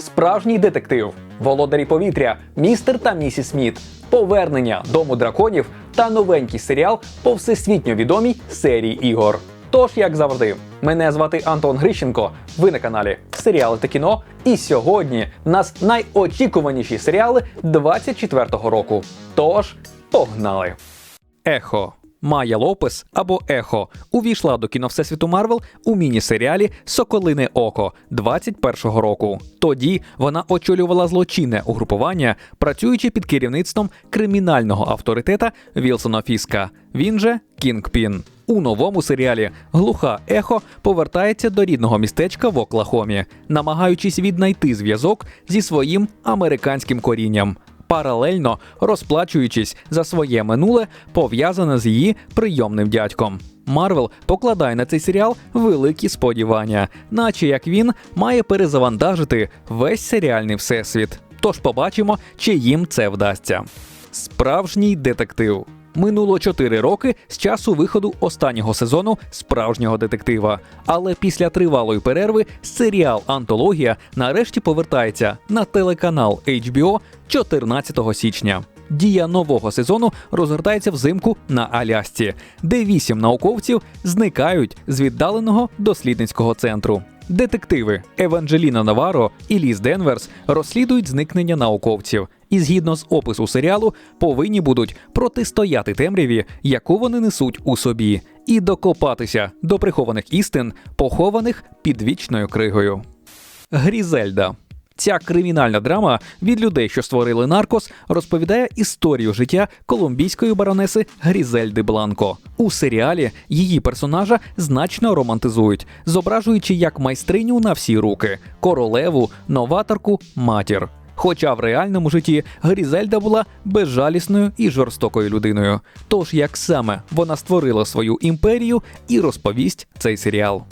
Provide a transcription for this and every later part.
справжній детектив, володарі повітря, містер та місіс Сміт, повернення дому драконів та новенький серіал по всесвітньо відомій серії ігор. Тож, як завжди, мене звати Антон Грищенко. Ви на каналі Серіали та кіно. І сьогодні в нас найочікуваніші серіали 24-го року. Тож, погнали! Ехо. Майя Лопес або Ехо увійшла до кіно Всесвіту Марвел у міні-серіалі Соколине Око 21-го року. Тоді вона очолювала злочинне угрупування, працюючи під керівництвом кримінального авторитета Вілсона Фіска. Він же Кінгпін. У новому серіалі глуха ехо повертається до рідного містечка в Оклахомі, намагаючись віднайти зв'язок зі своїм американським корінням паралельно розплачуючись за своє минуле, пов'язане з її прийомним дядьком. Марвел покладає на цей серіал великі сподівання, наче як він має перезавантажити весь серіальний всесвіт. Тож побачимо, чи їм це вдасться. Справжній детектив. Минуло 4 роки з часу виходу останнього сезону справжнього детектива. Але після тривалої перерви серіал Антологія нарешті повертається на телеканал HBO 14 січня. Дія нового сезону розгортається взимку на Алясці, де вісім науковців зникають з віддаленого дослідницького центру. Детективи Еванджеліна Наваро і Ліз Денверс розслідують зникнення науковців і, згідно з опису серіалу, повинні будуть протистояти темряві, яку вони несуть у собі, і докопатися до прихованих істин, похованих під вічною кригою. Грізельда. Ця кримінальна драма від людей, що створили наркос, розповідає історію життя колумбійської баронеси Грізельди Бланко. У серіалі її персонажа значно романтизують, зображуючи як майстриню на всі руки, королеву, новаторку, матір. Хоча в реальному житті Грізельда була безжалісною і жорстокою людиною. Тож як саме вона створила свою імперію і розповість цей серіал.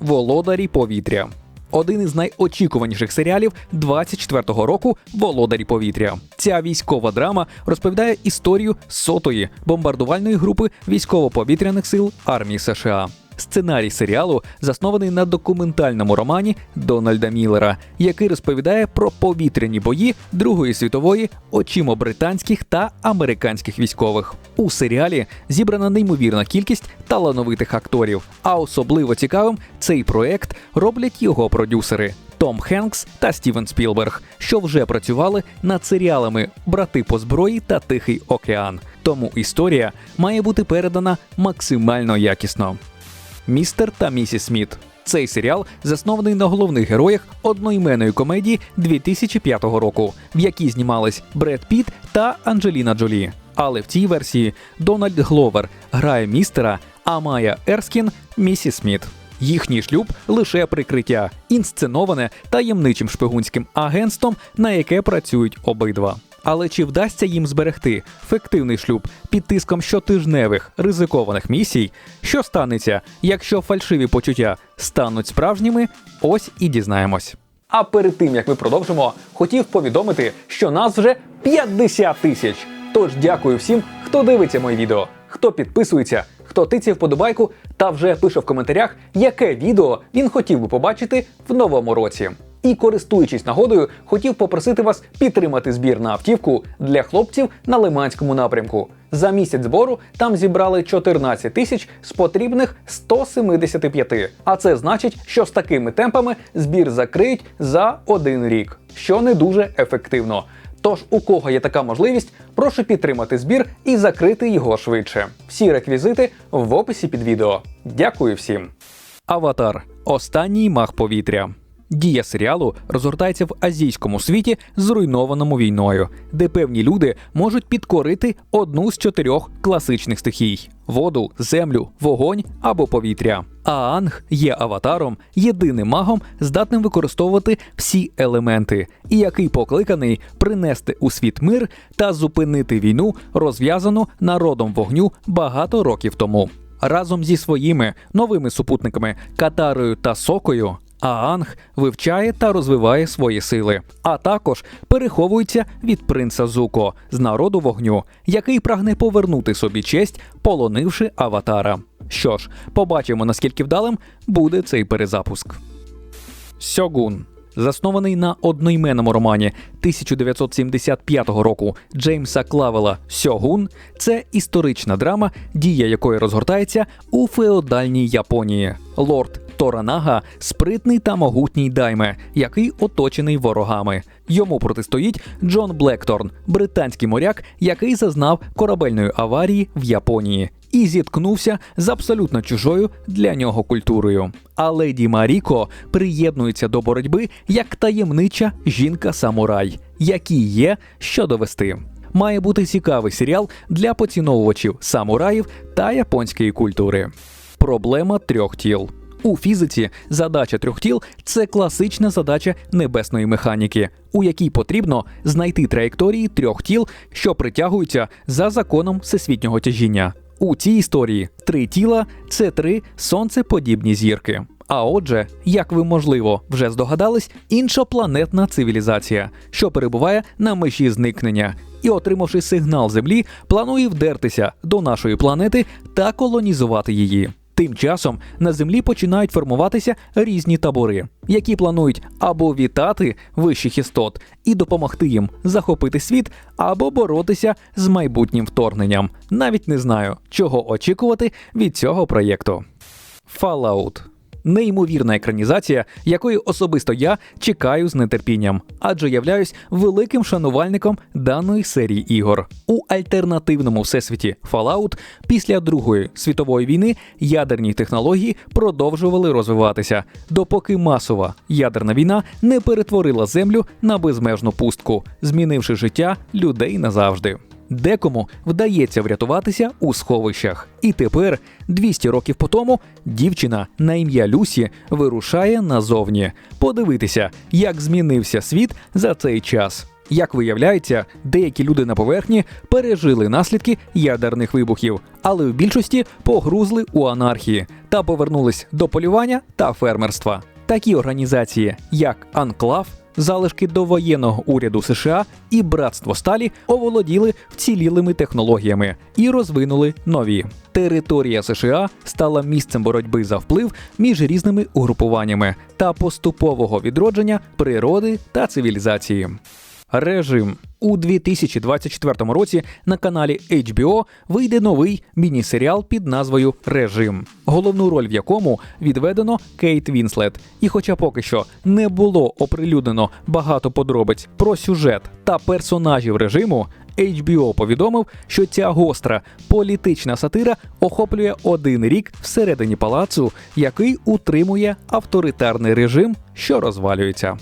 Володарі повітря. Один із найочікуваніших серіалів 24-го року Володарі повітря. Ця військова драма розповідає історію сотої бомбардувальної групи військово-повітряних сил армії США. Сценарій серіалу заснований на документальному романі Дональда Міллера, який розповідає про повітряні бої Другої світової очима британських та американських військових. У серіалі зібрана неймовірна кількість талановитих акторів. А особливо цікавим цей проект роблять його продюсери. Том Хенкс та Стівен Спілберг, що вже працювали над серіалами Брати по зброї та Тихий океан. Тому історія має бути передана максимально якісно. Містер та місіс Сміт. Цей серіал заснований на головних героях одноіменної комедії 2005 року, в якій знімались Бред Піт та Анджеліна Джолі. Але в цій версії Дональд Гловер грає містера, а Майя Ерскін місіс Сміт. Їхній шлюб лише прикриття, інсценоване таємничим шпигунським агентством, на яке працюють обидва. Але чи вдасться їм зберегти фіктивний шлюб під тиском щотижневих ризикованих місій? Що станеться, якщо фальшиві почуття стануть справжніми? Ось і дізнаємось. А перед тим як ми продовжимо, хотів повідомити, що нас вже 50 тисяч. Тож дякую всім, хто дивиться мої відео, хто підписується, хто тицяє вподобайку та вже пише в коментарях, яке відео він хотів би побачити в новому році. І користуючись нагодою, хотів попросити вас підтримати збір на автівку для хлопців на Лиманському напрямку. За місяць збору там зібрали 14 тисяч з потрібних 175. А це значить, що з такими темпами збір закриють за один рік, що не дуже ефективно. Тож, у кого є така можливість, прошу підтримати збір і закрити його швидше. Всі реквізити в описі під відео. Дякую всім. Аватар. Останній мах повітря. Дія серіалу розгортається в азійському світі, зруйнованому війною, де певні люди можуть підкорити одну з чотирьох класичних стихій: воду, землю, вогонь або повітря. Аанг є аватаром, єдиним магом, здатним використовувати всі елементи, і який покликаний принести у світ мир та зупинити війну, розв'язану народом вогню багато років тому. Разом зі своїми новими супутниками Катарою та Сокою Аанг вивчає та розвиває свої сили, а також переховується від принца Зуко з народу вогню, який прагне повернути собі честь, полонивши аватара. Що ж, побачимо наскільки вдалим буде цей перезапуск. Сьогун заснований на одноіменному романі 1975 року Джеймса Клавела Сьогун, це історична драма, дія якої розгортається у феодальній Японії. Лорд Торанага спритний та могутній дайме, який оточений ворогами. Йому протистоїть Джон Блекторн, британський моряк, який зазнав корабельної аварії в Японії і зіткнувся з абсолютно чужою для нього культурою. А леді Маріко приєднується до боротьби як таємнича жінка-самурай, якій є що довести. Має бути цікавий серіал для поціновувачів самураїв та японської культури. Проблема трьох тіл. У фізиці задача трьох тіл це класична задача небесної механіки, у якій потрібно знайти траєкторії трьох тіл, що притягуються за законом всесвітнього тяжіння. У цій історії три тіла це три сонцеподібні зірки. А отже, як ви можливо вже здогадались, іншопланетна цивілізація, що перебуває на межі зникнення, і, отримавши сигнал Землі, планує вдертися до нашої планети та колонізувати її. Тим часом на землі починають формуватися різні табори, які планують або вітати вищих істот і допомогти їм захопити світ, або боротися з майбутнім вторгненням. Навіть не знаю, чого очікувати від цього проєкту. Fallout неймовірна екранізація, якої особисто я чекаю з нетерпінням, адже являюсь великим шанувальником даної серії ігор. У альтернативному всесвіті Fallout після Другої світової війни ядерні технології продовжували розвиватися, допоки масова ядерна війна не перетворила землю на безмежну пустку, змінивши життя людей назавжди. Декому вдається врятуватися у сховищах. І тепер, 200 років по тому, дівчина на ім'я Люсі вирушає назовні подивитися, як змінився світ за цей час. Як виявляється, деякі люди на поверхні пережили наслідки ядерних вибухів, але в більшості погрузли у анархії та повернулись до полювання та фермерства. Такі організації, як Анклав залишки довоєнного уряду США і братство Сталі оволоділи вцілілими технологіями і розвинули нові. Територія США стала місцем боротьби за вплив між різними угрупуваннями та поступового відродження природи та цивілізації. Режим у 2024 році на каналі HBO вийде новий міні-серіал під назвою Режим, головну роль в якому відведено Кейт Вінслет. І, хоча поки що не було оприлюднено багато подробиць про сюжет та персонажів режиму. HBO повідомив, що ця гостра політична сатира охоплює один рік всередині палацу, який утримує авторитарний режим, що розвалюється.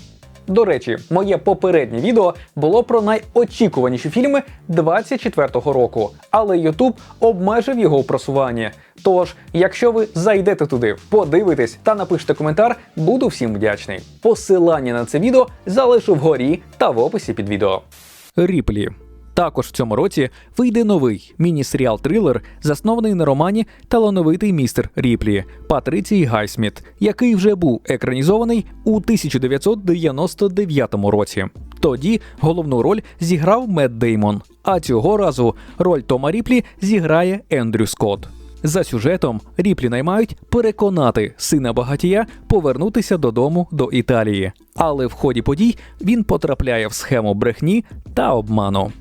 До речі, моє попереднє відео було про найочікуваніші фільми 24-го року, але YouTube обмежив його у просуванні. Тож, якщо ви зайдете туди, подивитесь та напишете коментар, буду всім вдячний. Посилання на це відео залишу вгорі та в описі під відео. Ріплі також в цьому році вийде новий міні-серіал трилер, заснований на романі Талановитий містер Ріплі Патриції Гайсміт, який вже був екранізований у 1999 році. Тоді головну роль зіграв Мед Деймон. А цього разу роль Тома Ріплі зіграє Ендрю Скотт. За сюжетом Ріплі наймають переконати сина багатія повернутися додому до Італії, але в ході подій він потрапляє в схему брехні та обману.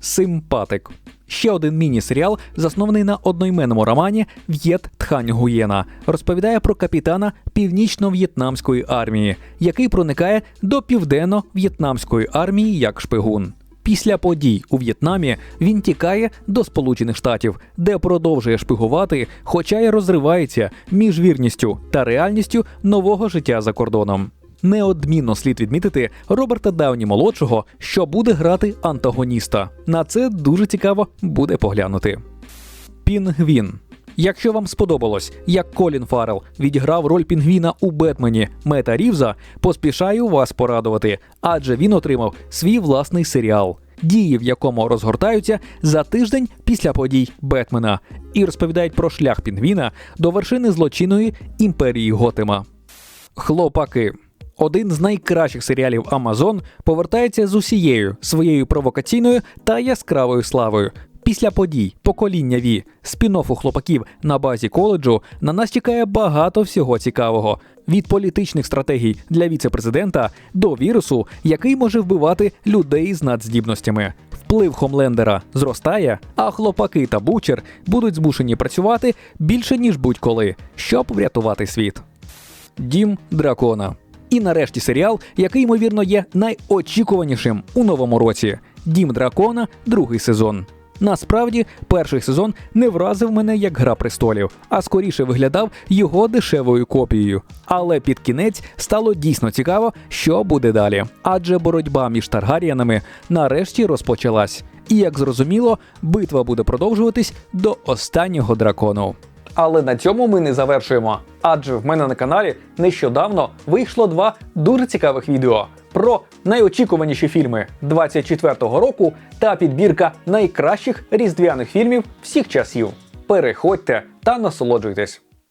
Симпатик. Ще один міні-серіал, заснований на одноіменному романі В'єт Тхань Гуєна, розповідає про капітана північно-в'єтнамської армії, який проникає до південно-в'єтнамської армії як шпигун. Після подій у В'єтнамі він тікає до Сполучених Штатів, де продовжує шпигувати, хоча й розривається між вірністю та реальністю нового життя за кордоном. Неодмінно слід відмітити Роберта Дауні молодшого, що буде грати антагоніста. На це дуже цікаво буде поглянути. Пінгвін. Якщо вам сподобалось, як Колін Фаррел відіграв роль Пінгвіна у Бетмені Мета Рівза, поспішаю вас порадувати, адже він отримав свій власний серіал, дії в якому розгортаються за тиждень після подій Бетмена, і розповідають про шлях Пінгвіна до вершини злочинної імперії Готема. Хлопаки один з найкращих серіалів Amazon повертається з усією своєю провокаційною та яскравою славою. Після подій покоління Ві, спін-оффу хлопаків на базі коледжу на нас чекає багато всього цікавого. Від політичних стратегій для віце-президента до вірусу, який може вбивати людей з надздібностями. Вплив Хомлендера зростає, а хлопаки та бучер будуть змушені працювати більше ніж будь-коли, щоб врятувати світ. Дім дракона. І нарешті серіал, який ймовірно є найочікуванішим у новому році. Дім дракона, другий сезон. Насправді, перший сезон не вразив мене як гра престолів, а скоріше виглядав його дешевою копією. Але під кінець стало дійсно цікаво, що буде далі. Адже боротьба між Таргаріянами нарешті розпочалась. І як зрозуміло, битва буде продовжуватись до останнього дракону. Але на цьому ми не завершуємо. Адже в мене на каналі нещодавно вийшло два дуже цікавих відео про найочікуваніші фільми 24-го року та підбірка найкращих різдвяних фільмів всіх часів. Переходьте та насолоджуйтесь.